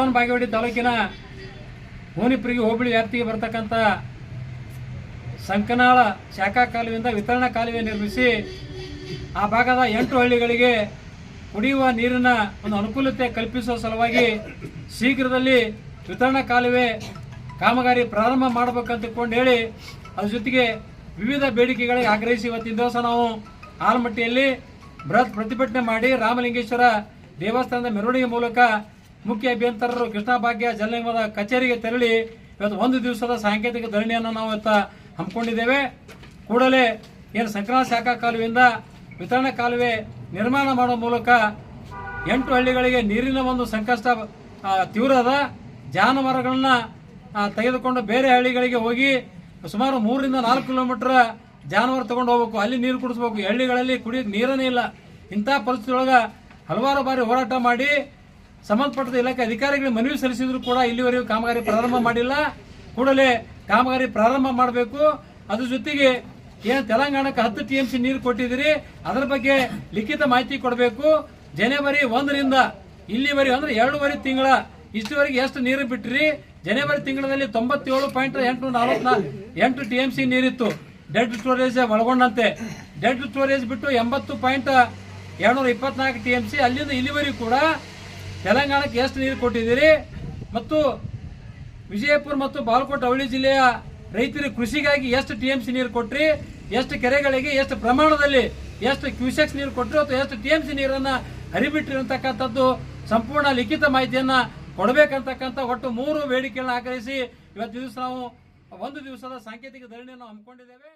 ಬಸವನ ಬಾಗೇವಾಡಿ ತಾಲೂಕಿನ ಹೋನಿಪ್ರಿಗೆ ಹೋಬಳಿ ವ್ಯಾಪ್ತಿಗೆ ಬರ್ತಕ್ಕಂಥ ಸಂಕನಾಳ ಶಾಖಾ ಕಾಲುವೆಯಿಂದ ವಿತರಣಾ ಕಾಲುವೆ ನಿರ್ಮಿಸಿ ಆ ಭಾಗದ ಎಂಟು ಹಳ್ಳಿಗಳಿಗೆ ಕುಡಿಯುವ ನೀರಿನ ಒಂದು ಅನುಕೂಲತೆ ಕಲ್ಪಿಸುವ ಸಲುವಾಗಿ ಶೀಘ್ರದಲ್ಲಿ ವಿತರಣಾ ಕಾಲುವೆ ಕಾಮಗಾರಿ ಪ್ರಾರಂಭ ಮಾಡಬೇಕಂತ ತಿಳ್ಕೊಂಡು ಹೇಳಿ, ಅದ್ರ ಜೊತೆಗೆ ವಿವಿಧ ಬೇಡಿಕೆಗಳಿಗೆ ಆಗ್ರಹಿಸಿ ಇವತ್ತಿನ ದಿವಸ ನಾವು ಆಲಮಟ್ಟಿಯಲ್ಲಿ ಬೃಹತ್ ಪ್ರತಿಭಟನೆ ಮಾಡಿ ರಾಮಲಿಂಗೇಶ್ವರ ದೇವಸ್ಥಾನದ ಮೆರವಣಿಗೆ ಮೂಲಕ ಮುಖ್ಯ ಅಭಿಯಂತರರು ಕೃಷ್ಣ ಭಾಗ್ಯ ಜಲ ಕಚೇರಿಗೆ ತೆರಳಿ ಇವತ್ತು ಒಂದು ದಿವಸದ ಸಾಂಕೇತಿಕ ಧರಣಿಯನ್ನು ನಾವು ಇವತ್ತು ಹಮ್ಮಿಕೊಂಡಿದ್ದೇವೆ. ಕೂಡಲೇ ಏನು ಸಂಕ್ರಾಂತ ಶಾಖಾ ಕಾಲುವೆಯಿಂದ ವಿತರಣಾ ಕಾಲುವೆ ನಿರ್ಮಾಣ ಮಾಡುವ ಮೂಲಕ ಎಂಟು ಹಳ್ಳಿಗಳಿಗೆ ನೀರಿನ ಒಂದು ಸಂಕಷ್ಟ ತೀವ್ರದ ತೀವ್ರ ಅದ. ಜಾನುವಾರುಗಳನ್ನ ತೆಗೆದುಕೊಂಡು ಬೇರೆ ಹಳ್ಳಿಗಳಿಗೆ ಹೋಗಿ ಸುಮಾರು ಮೂರರಿಂದ ನಾಲ್ಕು ಕಿಲೋಮೀಟರ್ ಜಾನುವಾರು ತಗೊಂಡು ಹೋಗ್ಬೇಕು. ಅಲ್ಲಿ ನೀರು ಕುಡಿಸ್ಬೇಕು. ಹಳ್ಳಿಗಳಲ್ಲಿ ಕುಡಿಯೋಕೆ ನೀರನೇ ಇಲ್ಲ. ಇಂಥ ಪರಿಸ್ಥಿತಿ ಒಳಗೆ ಹಲವಾರು ಬಾರಿ ಹೋರಾಟ ಮಾಡಿ ಸಂಬಂಧಪಟ್ಟ ಇಲಾಖೆ ಅಧಿಕಾರಿಗಳಿಗೆ ಮನವಿ ಸಲ್ಲಿಸಿದ್ರು ಕೂಡ ಇಲ್ಲಿವರೆಗೂ ಕಾಮಗಾರಿ ಪ್ರಾರಂಭ ಮಾಡಿಲ್ಲ. ಕೂಡಲೇ ಕಾಮಗಾರಿ ಪ್ರಾರಂಭ ಮಾಡಬೇಕು. ಅದ್ರ ಜೊತೆಗೆ ಏನು ತೆಲಂಗಾಣಕ್ಕೆ ಹತ್ತು ಟಿ ಎಂ ಸಿ ನೀರು ಕೊಟ್ಟಿದ್ದೀರಿ, ಅದರ ಬಗ್ಗೆ ಲಿಖಿತ ಮಾಹಿತಿ ಕೊಡಬೇಕು. ಜನವರಿ ಒಂದರಿಂದ ಇಲ್ಲಿವರೆಗೆ ಅಂದ್ರೆ ಎರಡೂವರೆ ತಿಂಗಳ ಇಷ್ಟುವರೆಗೆ ಎಷ್ಟು ನೀರು ಬಿಟ್ಟ್ರಿ ಜನವರಿ ತಿಂಗಳಲ್ಲಿ ತೊಂಬತ್ತೇಳು ಪಾಯಿಂಟ್ ಎಂಟು ಎಂಟು ಟಿ ಎಂ ಸಿ ನೀರಿತ್ತು. ಡೆಡ್ ಸ್ಟೋರೇಜ್ ಒಳಗೊಂಡಂತೆ. ಡೆಡ್ ಸ್ಟೋರೇಜ್ ಬಿಟ್ಟು ಎಂಬತ್ತು ಪಾಯಿಂಟ್ ಎರಡ್ನೂರ ಇಪ್ಪತ್ನಾಲ್ಕು ಟಿ ಎಂ ಸಿ, ಅಲ್ಲಿಂದ ಇಲ್ಲಿವರೆಗೂ ಕೂಡ ತೆಲಂಗಾಣಕ್ಕೆ ಎಷ್ಟು ನೀರು ಕೊಟ್ಟಿದ್ದೀರಿ? ಮತ್ತು ವಿಜಯಪುರ ಮತ್ತು ಬಾಲ್ಕೋಟ್ ಅವಳಿ ಜಿಲ್ಲೆಯ ರೈತರಿಗೆ ಕೃಷಿಗಾಗಿ ಎಷ್ಟು ಟಿ ಎಂ ಸಿ ನೀರು ಕೊಟ್ಟ್ರಿ ಎಷ್ಟು ಕೆರೆಗಳಿಗೆ ಎಷ್ಟು ಪ್ರಮಾಣದಲ್ಲಿ ಎಷ್ಟು ಕ್ಯೂಸೆಕ್ಸ್ ನೀರು ಕೊಟ್ಟರು ಅಥವಾ ಎಷ್ಟು ಟಿ ಎಂ ಸಿ ನೀರನ್ನ ಹರಿಬಿಟ್ಟಿರತಕ್ಕಂಥದ್ದು ಸಂಪೂರ್ಣ ಲಿಖಿತ ಮಾಹಿತಿಯನ್ನ ಕೊಡಬೇಕಂತಕ್ಕಂಥ ಒಟ್ಟು ಮೂರು ಬೇಡಿಕೆಗಳನ್ನ ಆಗ್ರಹಿಸಿ ಇವತ್ತು ದಿವಸ ನಾವು ಒಂದು ದಿವಸದ ಸಾಂಕೇತಿಕ ಧರಣಿಯನ್ನು ಹಮ್ಮಿಕೊಂಡಿದ್ದೇವೆ.